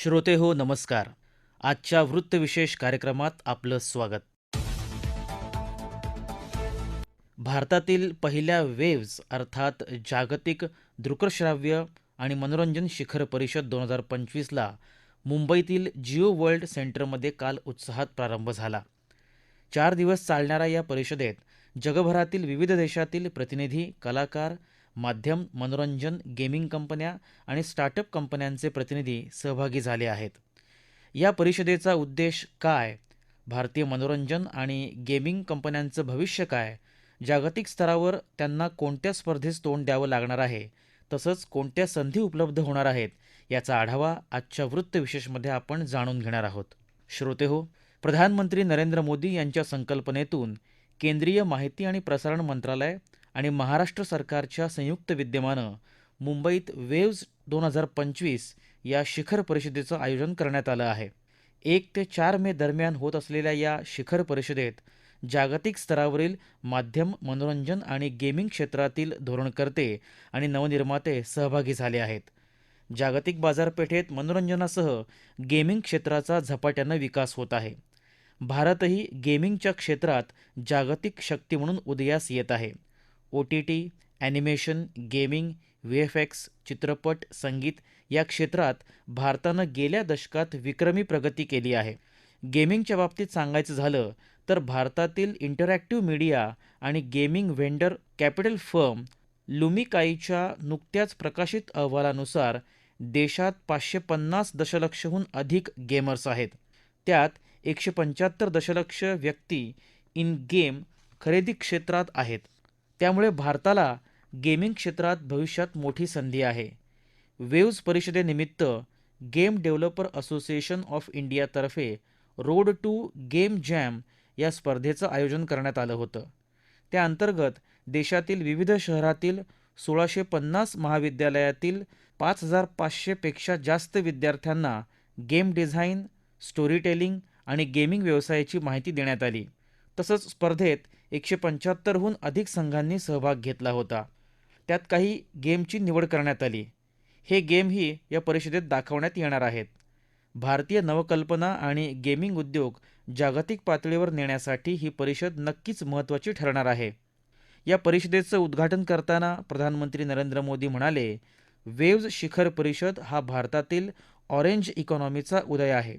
श्रोते हो नमस्कार. आजच्या वृत्तविशेष कार्यक्रमात आपलं स्वागत. भारतातील पहिल्या वेव्ज अर्थात जागतिक दृकश्राव्य आणि मनोरंजन शिखर परिषद दोन हजार पंचवीसला मुंबईतील जिओ वर्ल्ड सेंटरमध्ये काल उत्साहात प्रारंभ झाला. चार दिवस चालणाऱ्या या परिषदेत जगभरातील विविध देशातील प्रतिनिधी कलाकार माध्यम मनोरंजन गेमिंग कंपन्या आणि स्टार्टअप कंपन्यांचे प्रतिनिधी सहभागी झाले आहेत. या परिषदेचा उद्देश काय? भारतीय मनोरंजन आणि गेमिंग कंपन्यांचं भविष्य काय? जागतिक स्तरावर त्यांना कोणत्या स्पर्धेस तोंड द्यावं लागणार आहे? तसंच कोणत्या संधी उपलब्ध होणार आहेत? याचा आढावा आजच्या वृत्तविशेषमध्ये आपण जाणून घेणार आहोत. श्रोते हो प्रधानमंत्री नरेंद्र मोदी यांच्या संकल्पनेतून केंद्रीय माहिती आणि प्रसारण मंत्रालय आणि महाराष्ट्र सरकारच्या संयुक्त विद्यमानं मुंबईत वेव्ज दोन हजार पंचवीस या शिखर परिषदेचं आयोजन करण्यात आलं आहे. एक ते चार मे दरम्यान होत असलेल्या या शिखर परिषदेत जागतिक स्तरावरील माध्यम मनोरंजन आणि गेमिंग क्षेत्रातील धोरणकर्ते आणि नवनिर्माते सहभागी झाले आहेत. जागतिक बाजारपेठेत मनोरंजनासह गेमिंग क्षेत्राचा झपाट्यानं विकास होत आहे. भारतही गेमिंगच्या क्षेत्रात जागतिक शक्ती म्हणून उदयास येत आहे. O T T animation gaming V F X चित्रपट संगीत या क्षेत्रात भारतानं गेल्या दशकात विक्रमी प्रगती केली आहे. गेमिंगच्या बाबतीत सांगायचं झालं तर भारतातील इंटरॅक्टिव्ह मीडिया आणि गेमिंग व्हेंडर कॅपिटल फर्म लुमिकाईच्या नुकत्याच प्रकाशित अहवालानुसार देशात पाचशे पन्नास दशलक्षहून अधिक गेमर्स आहेत. त्यात एकशे पंच्याहत्तर दशलक्ष व्यक्ती इन गेम खरेदी क्षेत्रात आहेत. त्यामुळे भारताला गेमिंग क्षेत्रात भविष्यात मोठी संधी आहे. वेव्ज परिषदेनिमित्त गेम डेव्हलपर असोसिएशन ऑफ इंडियातर्फे रोड टू गेम जॅम या स्पर्धेचं आयोजन करण्यात आलं होतं. त्या अंतर्गत देशातील विविध शहरातील सोळाशे पन्नास महाविद्यालयातील पाच हजार पाचशेपेक्षा जास्त विद्यार्थ्यांना गेम डिझाईन स्टोरी टेलिंग आणि गेमिंग व्यवसायाची माहिती देण्यात आली. तसंच स्पर्धेत एकशे पंच्याहत्तरहून अधिक संघांनी सहभाग घेतला होता. त्यात काही गेमची निवड करण्यात आली. हे गेमही या परिषदेत दाखवण्यात येणार आहेत. भारतीय नवकल्पना आणि गेमिंग उद्योग जागतिक पातळीवर नेण्यासाठी ही परिषद नक्कीच महत्त्वाची ठरणार आहे. या परिषदेचं उद्घाटन करताना प्रधानमंत्री नरेंद्र मोदी म्हणाले वेव्ज शिखर परिषद हा भारतातील ऑरेंज इकॉनॉमीचा उदय आहे.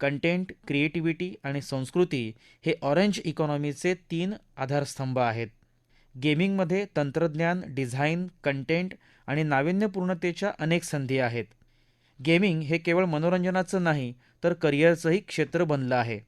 कंटेंट क्रिएटिव्हिटी आणि संस्कृती हे ऑरेंज इकॉनॉमीचे तीन आधारस्तंभ आहेत. गेमिंगमध्ये तंत्रज्ञान डिझाईन कंटेंट आणि नाविन्यपूर्णतेच्या अनेक संधी आहेत. गेमिंग हे केवळ मनोरंजनाचं नाही तर करिअरचंही क्षेत्र बनलं आहे.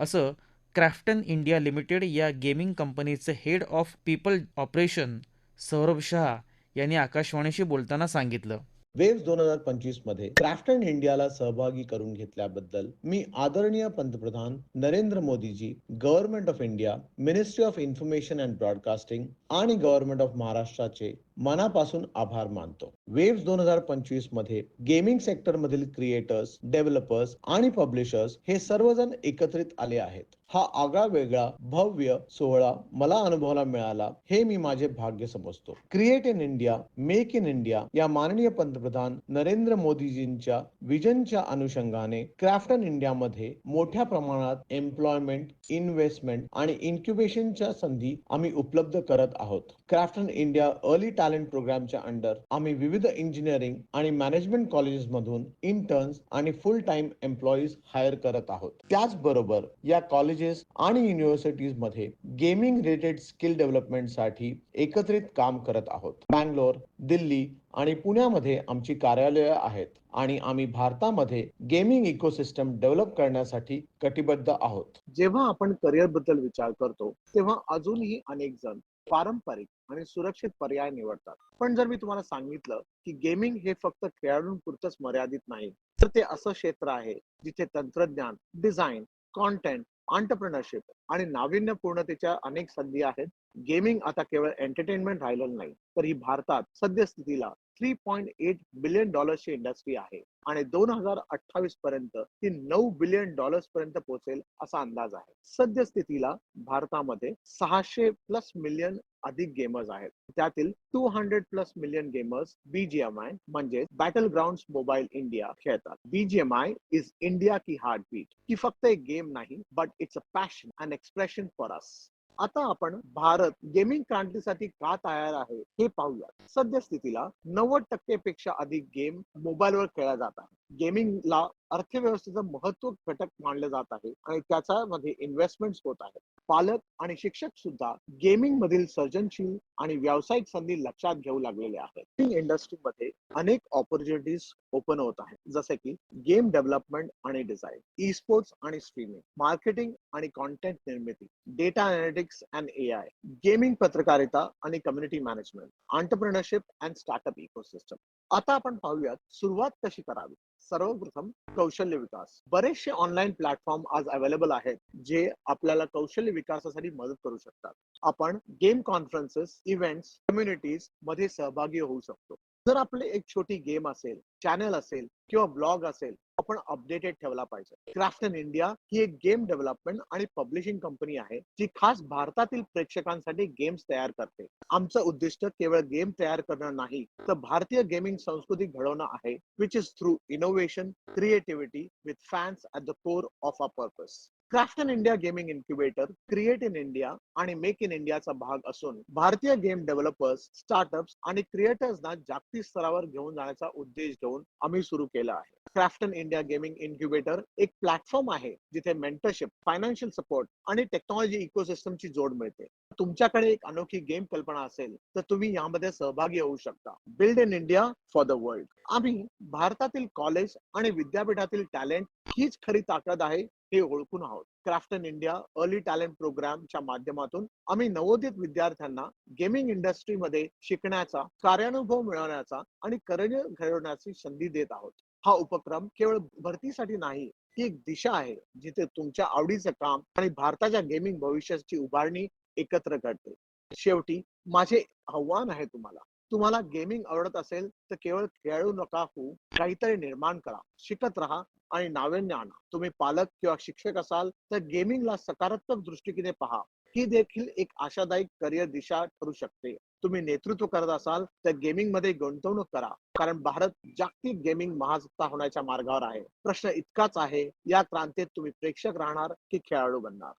असं क्राफ्टन इंडिया लिमिटेड या गेमिंग कंपनीचे head of people operation Saurabh Shah यांनी आकाशवाणीशी बोलताना सांगितलं. वेव्स दोन हजार पंचवीसमध्ये क्राफ्ट अँड इंडियाला सहभागी करून घेतल्याबद्दल मी आदरणीय पंतप्रधान Narendra Modiji government of India ministry of information and broadcasting आणि गव्हर्नमेंट ऑफ महाराष्ट्राचे मनापासून आभार मानतो. वेव्स दोन हजार पंचवीसमध्ये गेमिंग सेक्टर मधील क्रिएटर्स डेव्हलपर्स आणि पब्लिशर्स हे सर्वजण एकत्रित आले आहेत. हा आगळा वेगळा भव्य सोहळा मला अनुभवाला मिळाला हे मी माझे भाग्य समजतो. Create in India make in India या माननीय पंतप्रधान नरेंद्र मोदीजींच्या विजनच्या अनुषंगाने क्राफ्ट इन इंडिया मध्ये मोठ्या प्रमाणात एम्प्लॉयमेंट इन्व्हेस्टमेंट आणि इन्क्युबेशनच्या संधी आम्ही उपलब्ध करत आहोत. Craft in India early talent प्रोग्रामच्या अंडर आम्ही विविध इंजिनिअरिंग आणि मॅनेजमेंट कॉलेजेस मधून इंटर्न्स आणि फुल टाइम एम्प्लॉईज हायर करत आहोत. त्याचबरोबर या कॉलेजेस आणि युनिव्हर्सिटीजमध्ये गेमिंग रिलेटेड स्किल डेव्हलपमेंटसाठी एकत्रित काम करत आहोत. बँगलोर दिल्ली आणि पुण्यामध्ये आमची कार्यालये आहेत आणि आम्ही भारतामध्ये गेमिंग इकोसिस्टम डेव्हलप करण्यासाठी कटिबद्ध आहोत. जेव्हा आपण करिअरबद्दल विचार करतो तेव्हा अजूनही अनेक जण पारंपरिक आणि सुरक्षित पर्याय निवडतात. पण जर मी तुम्हाला सांगितलं की गेमिंग हे फक्त खेळाडूंपुरतच मर्यादित नाही तर ते असं क्षेत्र आहे जिथे तंत्रज्ञान डिझाईन कॉन्टेंट ऑन्टरप्रिनरशिप आणि नाविन्यपूर्णतेच्या अनेक संधी आहेत. गेमिंग आता केवळ एंटरटेनमेंट राहिलेलं नाही तर ही भारतात सद्यस्थितीला थ्री पॉईंट एट बिलियन डॉलरची इंडस्ट्री आहे. आणि दोन हजार अठ्ठावीस पर्यंत ती नऊ बिलियन डॉलर्स पर्यंत पोहोचेल असा अंदाज आहे. सद्यस्थितीला भारतामध्ये सहाशे प्लस मिलियन अधिक गेमर्स आहेत. त्यातील two hundred plus million gamers BGMI म्हणजे बॅटल ग्राउंड मोबाईल इंडिया खेळतात. बीजीएमआय इज इंडिया की हार्ट बीट ही फक्त एक गेम नाही but it's a passion and expression for us आता आपण भारत गेमिंग क्रांतीसाठी का तयार आहे हे पाहूया सद्यस्थितीला नव्वद टक्के पेक्षा अधिक गेम मोबाईलवर खेळला जात आहे गेमिंगला अर्थव्यवस्थेचं महत्त्व घटक मानलं जात आहे आणि त्याच्यामध्ये इन्व्हेस्टमेंट होत आहेत. पालक आणि शिक्षक सुद्धा गेमिंग मधील सर्जनशील आणि व्यावसायिक संधी लक्षात घेऊ लागलेले आहेत. इंडस्ट्रीमध्ये अनेक ऑपॉर्च्युनिटीज ओपन होत आहेत. जसे की गेम डेव्हलपमेंट आणि डिझाईन ई स्पोर्ट्स आणि स्ट्रीमिंग मार्केटिंग आणि कॉन्टेंट निर्मिती data analytics and A I gaming पत्रकारिता आणि community management entrepreneurship and startup ecosystem आता आपण पाहूयात सुरुवात कशी करावी? सर्वप्रथम कौशल्य विकास. बरेचसे ऑनलाईन प्लॅटफॉर्म आज अवेलेबल आहेत जे आपल्याला कौशल्य विकासासाठी मदत करू शकतात. आपण गेम कॉन्फरन्सेस इव्हेंट्स कम्युनिटीजमध्ये सहभागी होऊ शकतो. जर आपले एक छोटी गेम असेल चॅनल असेल किंवा ब्लॉग असेल आपण अपडेटेड ठेवला पाहिजे. क्राफ्ट इन इंडिया ही एक गेम डेव्हलपमेंट आणि पब्लिशिंग कंपनी आहे जी खास भारतातील प्रेक्षकांसाठी गेम्स तयार करते. आमचं उद्दिष्ट केवळ गेम तयार करणं नाही तर भारतीय गेमिंग संस्कृती घडवणं आहे which is through innovation creativity with fans at the core of a purpose craft in India gaming incubator create in India आणि मेक इन इंडियाचा भाग असून भारतीय गेम डेव्हलपर्स स्टार्टअप्स आणि क्रिएटर्सना जागतिक स्तरावर घेऊन जाण्याचा उद्देश घेऊन आम्ही सुरू केला आहे. क्राफ्ट इंडिया गेमिंग इन्क्युबेटर एक प्लॅटफॉर्म आहे जिथे मेंटरशिप फायनान्शियल सपोर्ट आणि टेक्नॉलॉजी इकोसिस्टमची जोड मिळते. तुमच्याकडे एक अनोखी गेम कल्पना असेल तर तुम्ही यामध्ये सहभागी होऊ शकता. Build in India for the world आम्ही भारतातील कॉलेज आणि विद्यापीठातील टॅलेंट हीच खरी ताकद आहे हे ओळखून आहोत. क्राफ्ट इंडिया अर्ली टॅलेंट प्रोग्रामच्या माध्यमातून आम्ही नवोदित विद्यार्थ्यांना गेमिंग इंडस्ट्रीमध्ये शिकण्याचा कार्यानुभव मिळवण्याचा आणि करिअर घडवण्याची संधी देत आहोत. हा उपक्रम केवळ भरतीसाठी नाही ही एक दिशा आहे जिथे तुमच्या आवडीचं काम आणि भारताच्या गेमिंग भविष्याची उभारणी एकत्र करते. शेवटी माझे आव्हान आहे तुम्हाला. तुम्हाला गेमिंग आवडत असेल तर केवळ खेळू नका होऊ काहीतरी निर्माण करा शिकत राहा आणि नाविन्य आणा. तुम्ही पालक किंवा शिक्षक असाल तर गेमिंगला सकारात्मक दृष्टीने पहा. ही देखील एक आशादायी करिअर दिशा ठरू शकते. तुम्ही नेतृत्व करत असाल तर गेमिंगमध्ये गुंतवणूक करा. कारण भारत जागतिक गेमिंग महासत्ता होण्याच्या मार्गावर आहे. प्रश्न इतकाच आहे या क्रांतीत तुम्ही प्रेक्षक राहणार की खेळाडू बनणार?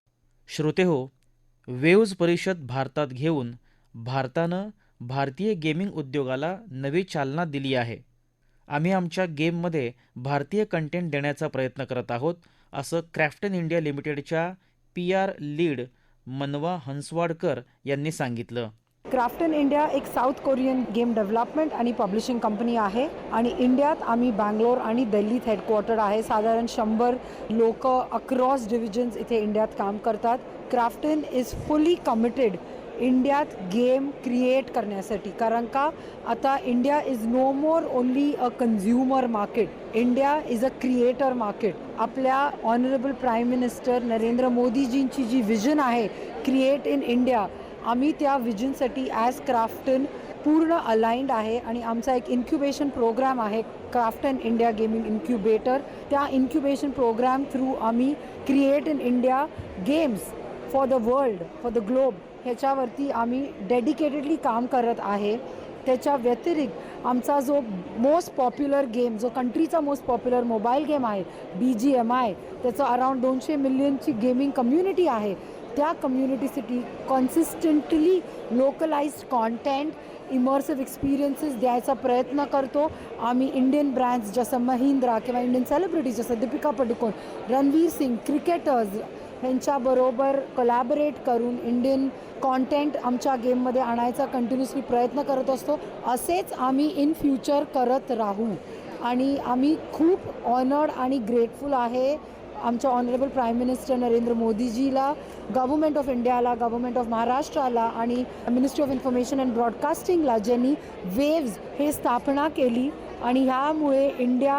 श्रोते हो वेव्ज परिषद भारतात घेऊन भारतानं भारतीय गेमिंग उद्योगाला नवी चालना दिली आहे. आम्ही आमच्या गेममध्ये भारतीय कंटेंट देण्याचा प्रयत्न करत आहोत असं क्राफ्टन इंडिया लिमिटेडच्या P R lead Manva Hanswadkar यांनी सांगितलं. क्राफ्टन इंडिया एक साऊथ कोरियन गेम डेव्हलपमेंट आणि पब्लिशिंग कंपनी आहे. आणि इंडियात आम्ही बँगलोर आणि दिल्लीत हेडक्वार्टर आहे. साधारण शंभर लोक अक्रॉस डिव्हिजन्स इथे इंडियात काम करतात. क्राफ्टन इज फुली कमिटेड इंडियात गेम क्रिएट करण्यासाठी. कारण का? आता India is no more only a consumer market India is a creator market आपल्या ऑनरेबल प्राईम मिनिस्टर नरेंद्र मोदीजींची जी विजन आहे क्रिएट इन इंडिया आम्ही त्या विजनसाठी ॲज क्राफ्टन पूर्ण अलाइंड आहे आणि आमचा एक इन्क्युबेशन प्रोग्राम आहे craft and India gaming incubator त्या इन्क्युबेशन प्रोग्राम थ्रू आम्ही create in India games for the world for the globe ह्याच्यावरती आम्ही डेडिकेटेडली काम करत आहे. त्याच्या व्यतिरिक्त आमचा जो मोस्ट पॉप्युलर गेम जो कंट्रीचा मोस्ट पॉप्युलर मोबाईल गेम आहे बी जी एम आय त्याचं अराउंड दोनशे मिलियनची गेमिंग कम्युनिटी आहे. त्या कम्युनिटीसाठी consistently localised content immersive experiences द्यायचा प्रयत्न करतो. आम्ही इंडियन ब्रँड्स जसं महिंद्रा किंवा इंडियन सेलिब्रिटीज जसं दीपिका पडुकोण रणवीर सिंग क्रिकेटर्स ह्यांच्याबरोबर कोलॅबरेट करून इंडियन कॉन्टेंट आमच्या गेममध्ये आणायचा कंटिन्युअसली प्रयत्न करत असतो. असेच आम्ही इन फ्युचर करत राहू. आणि आम्ही खूप ऑनर्ड आणि ग्रेटफुल आहे आमच्या ऑनरेबल प्राईम मिनिस्टर नरेंद्र मोदीजीला. गव्हर्मेंट ऑफ इंडियाला गव्हर्मेंट ऑफ महाराष्ट्राला आणि मिनिस्ट्री ऑफ इन्फॉर्मेशन अँड ब्रॉडकास्टिंगला ज्यांनी वेव्ज हे स्थापना केली आणि ह्यामुळे इंडिया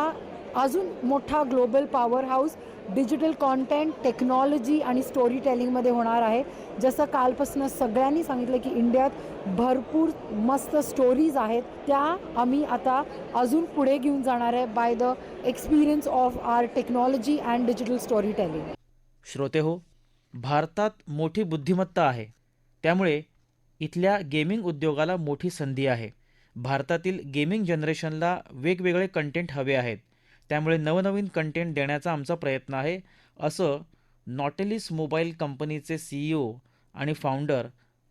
अजून मोठा global powerhouse digital content technology आणि स्टोरी टेलिंगमध्ये होणार आहे. जसं कालपासून सगळ्यांनी सांगितलं की इंडियात भरपूर मस्त स्टोरीज आहेत. त्या आम्ही आता अजून पुढे घेऊन जाणार आहे by the experience of our technology and digital storytelling श्रोते हो भारतात मोठी बुद्धिमत्ता आहे. त्यामुळे इथल्या गेमिंग उद्योगाला मोठी संधी आहे. भारतातील गेमिंग जनरेशनला वेगवेगळे कंटेंट हवे आहेत. त्यामुळे नवनवीन कंटेंट देण्याचा आमचा प्रयत्न आहे असं नॉटेलिस मोबाईल कंपनीचे सीईओ आणि फाउंडर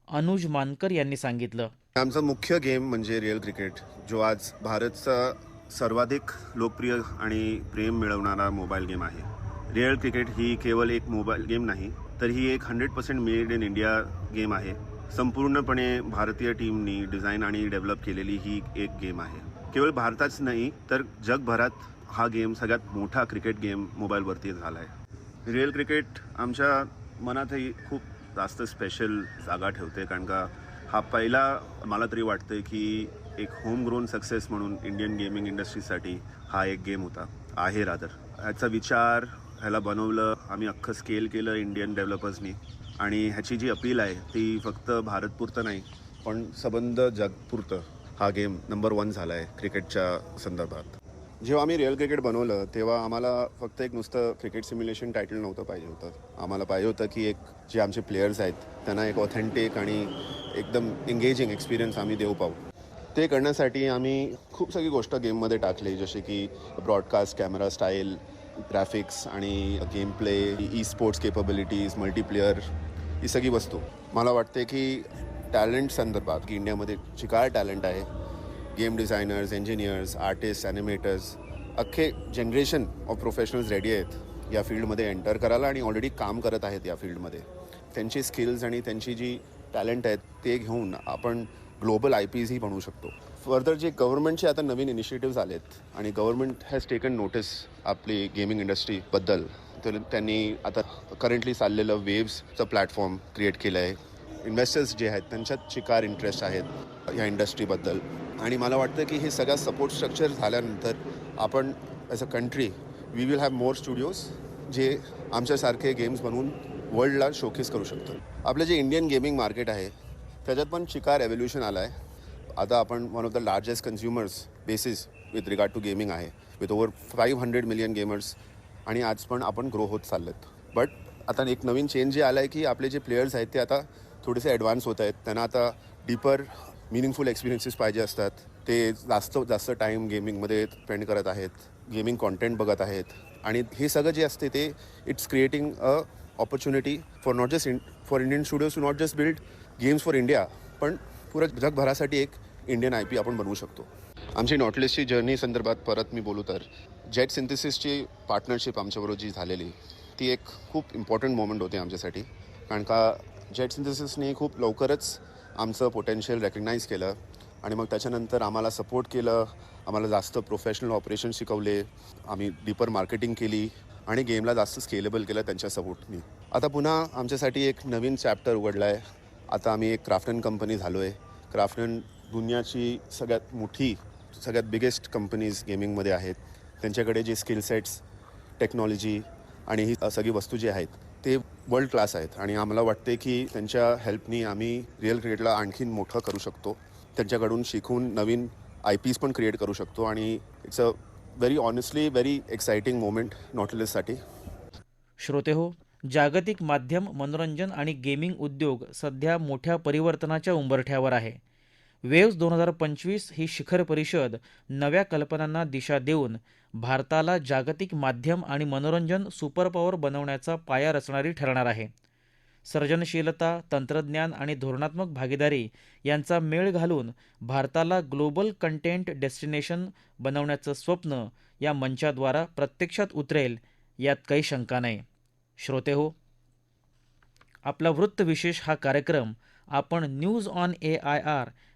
अनुज मानकर यांनी सांगितलं. आमचा मुख्य गेम म्हणजे रिअल क्रिकेट जो आज भारतचा सर्वाधिक लोकप्रिय आणि प्रेम मिळवणारा मोबाईल गेम आहे. रिअल क्रिकेट ही केवळ एक मोबाईल गेम नाही तर ही एक hundred percent made in India game आहे. संपूर्णपणे भारतीय टीमनी डिझाईन आणि डेव्हलप केलेली ही एक गेम आहे. केवळ भारताच नाही तर जगभरात हा गेम सगळ्यात मोठा क्रिकेट गेम मोबाईलवरती झाला आहे रिअल क्रिकेट आमच्या मनातही खूप जास्त स्पेशल जागा ठेवते कारण का हा पहिला मला तरी वाटतं की एक होम ग्रोन सक्सेस म्हणून इंडियन गेमिंग इंडस्ट्रीसाठी हा एक गेम होता. आहे रादर ह्याचा विचार ह्याला बनवलं आम्ही अख्खं स्केल केलं इंडियन डेव्हलपर्सनी आणि ह्याची जी अपील आहे ती फक्त भारतपुरतं नाही पण सबंध जगपुरतं हा गेम नंबर वन झाला आहे क्रिकेटच्या संदर्भात. जेव्हा आम्ही रिअल क्रिकेट बनवलं तेव्हा आम्हाला फक्त एक नुसतं क्रिकेट सिम्युलेशन टायटल नव्हतं पाहिजे होतं. आम्हाला पाहिजे होतं की एक जे आमचे प्लेयर्स आहेत त्यांना एक ऑथेंटिक आणि एकदम एंगेजिंग एक्सपिरियन्स आम्ही देऊ पाहू. ते करण्यासाठी आम्ही खूप सगळी गोष्ट गेममध्ये टाकली जसे की ब्रॉडकास्ट कॅमेरा स्टाईल ग्राफिक्स आणि game play e sports capabilities multiplayer ही सगळी वस्तू. मला वाटते की टॅलेंट संदर्भात की इंडियामध्ये चिकार टॅलेंट आहे? Game designers engineers artists animators अख्खे जनरेशन ऑफ प्रोफेशनल्स रेडी आहेत या फील्डमध्ये एंटर करायला आणि ऑलरेडी काम करत आहेत या फील्डमध्ये त्यांची स्किल्स आणि त्यांची जी टॅलेंट आहेत ते घेऊन आपण ग्लोबल आय पीजही बनवू शकतो. फर्दर जे गव्हर्नमेंटचे आता नवीन इनिशिएटिव्ह आलेत आणि गव्हर्नमेंट हॅज टेकन नोटीस आपली गेमिंग इंडस्ट्रीबद्दल तर त्यांनी आता करंटली चाललेलं वेव्सचं प्लॅटफॉर्म क्रिएट केलं आहे इन्व्हेस्टर्स जे आहेत त्यांच्यात चिकार इंटरेस्ट आहेत या इंडस्ट्रीबद्दल आणि मला वाटतं की हे सगळं सपोर्ट स्ट्रक्चर झाल्यानंतर आपण as a country we will have more studios जे आमच्यासारखे गेम्स बनवून वर्ल्डला शोकेस करू शकतो आपलं जे इंडियन गेमिंग मार्केट आहे त्याच्यात पण चिकार एव्होल्युशन आला आहे आता आपण one of the largest consumers basis with regard to gaming आहे. With over five hundred million gamers आणि आज पण आपण ग्रो होत चाललेत. बट आता एक नवीन चेंज जे आला आहे की आपले जे प्लेयर्स आहेत ते आता थोडेसे ॲडव्हान्स होत आहेत. त्यांना आता डीपर मिनिंगफुल एक्सपिरियन्सेस पाहिजे असतात. ते जास्त जास्त टाईम गेमिंगमध्ये स्पेंड करत आहेत. गेमिंग कॉन्टेंट बघत आहेत. आणि हे सगळं जे असते ते it's creating a opportunity for not just in for Indian studios to not just build games for India पण पुरं जगभरासाठी एक इंडियन आय पी आपण बनवू शकतो. आमची नॉटलेसची जर्नी संदर्भात परत मी बोलू तर जेट सिंथेसिसची पार्टनरशिप आमच्याबरोबर जी झालेली ती एक खूप इम्पॉर्टंट मोमेंट होते आमच्यासाठी. कारण का जेट सिंथेसिसने खूप लवकरच आमचं पोटेन्शियल रेकग्नाईज केलं आणि मग त्याच्यानंतर आम्हाला सपोर्ट केलं आम्हाला जास्त प्रोफेशनल ऑपरेशन शिकवले आम्ही डीपर मार्केटिंग केली आणि गेमला जास्त स्केलेबल केलं त्यांच्या सपोर्टनी आता पुन्हा आमच्यासाठी एक नवीन चॅप्टर उघडला आहे आता आम्ही एक क्राफ्टन कंपनी झालो आहे क्राफ्टन दुनियाची सगळ्यात मोठी सगळ्यात बिगेस्ट कंपनीज गेमिंगमध्ये आहेत. त्यांच्याकडे जे स्किल सेट्स टेक्नॉलॉजी आणि ही सगळी वस्तू जी आहेत ते वर्ल्ड क्लास आहेत. आणि आम्हाला वाटते की त्यांच्या हेल्पनी आम्ही रिअल क्रिकेटला आणखीन मोठं करू शकतो. त्यांच्याकडून शिकून नवीन आय पीज पण क्रिएट करू शकतो. आणि it's a very honestly very exciting moment नॉटलेससाठी श्रोते हो जागतिक माध्यम मनोरंजन आणि गेमिंग उद्योग सध्या मोठ्या परिवर्तनाच्या उंबरठ्यावर आहे. वेव्स दोन हजार पंचवीस ही शिखर परिषद नव्या कल्पनांना दिशा देऊन भारताला जागतिक माध्यम आणि मनोरंजन सुपर पॉवर बनवण्याचा पाया रचणारी ठरणार आहे. सर्जनशीलता तंत्रज्ञान आणि धोरणात्मक भागीदारी यांचा मेळ घालून भारताला ग्लोबल कंटेंट डेस्टिनेशन बनवण्याचं स्वप्न या मंचाद्वारा प्रत्यक्षात उतरेल यात काही शंका नाही. श्रोते हो आपला वृत्तविशेष हा कार्यक्रम आपण news on A I R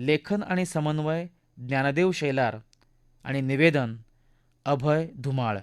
लेखन आणि समन्वय ज्ञानदेव शेलार आणि निवेदन अभय धुमाळ.